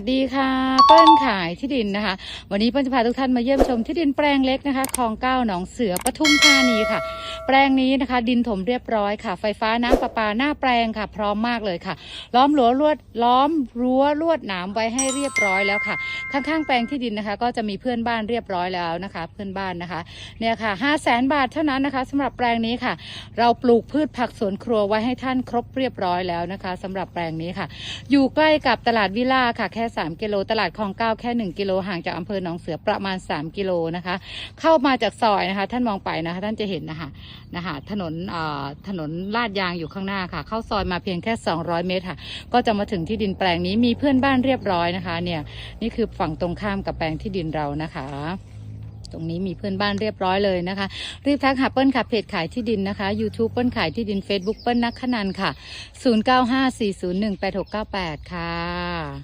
สดีค่ะ เปิ้ลขายที่ดินนะคะ วันนี้เปิ้ลจะพาทุกท่านมาเยี่ยมชมที่ดินแปลงเล็กนะคะคลองเก้าหนองเสือปทุมธานีค่ะ แปลงนี้นะคะ ดินถมเรียบร้อยค่ะ ไฟฟ้าน้ำประปาหน้าแปลงค่ะ พร้อมมากเลยค่ะ ล้อมรั้วลวดล้อมรั้วลวดหนามไว้ให้เรียบร้อยแล้วค่ะ ข้างๆ แปลงที่ดินนะคะ ก็จะมีเพื่อนบ้านเรียบร้อยแล้วนะคะ เพื่อนบ้านนะคะเนี่ยค่ะ5 0 0แสนบาทเท่านั้นนะคะสำหรับแปลงนี้ค่ะ เราปลูกพืชผักสวนครัวไว้ให้ท่านครบเรียบร้อยแล้วนะคะสำหรับแปลงนี้ค่ะ อยู่ใกล้กับตลาดวิลล่าค่ะแค่3 กิโล ตลาดคลองเก้าแค่ 1 กิโลห่างจากอำเภอหนองเสือประมาณ 3 กิโลนะคะ เข้ามาจากซอยนะคะ ท่านมองไปนะคะ ท่านจะเห็นนะคะนะคะถนนถนนลาดยางอยู่ข้างหน้าค่ะ เข้าซอยมาเพียงแค่ 200 เมตรค่ะ ก็จะมาถึงที่ดินแปลงนี้มีเพื่อนบ้านเรียบร้อยนะคะ เนี่ยนี่คือฝั่งตรงข้ามกับแปลงที่ดินเรานะคะตรงนี้มีเพื่อนบ้านเรียบร้อยเลยนะคะ รีบทักหาเปิ้ลค่ะเพจขายที่ดินนะคะ YouTube เปิ้ลขายที่ดิน Facebook เปิ้ลนักขนันค่ะ 0954018698 ค่ะ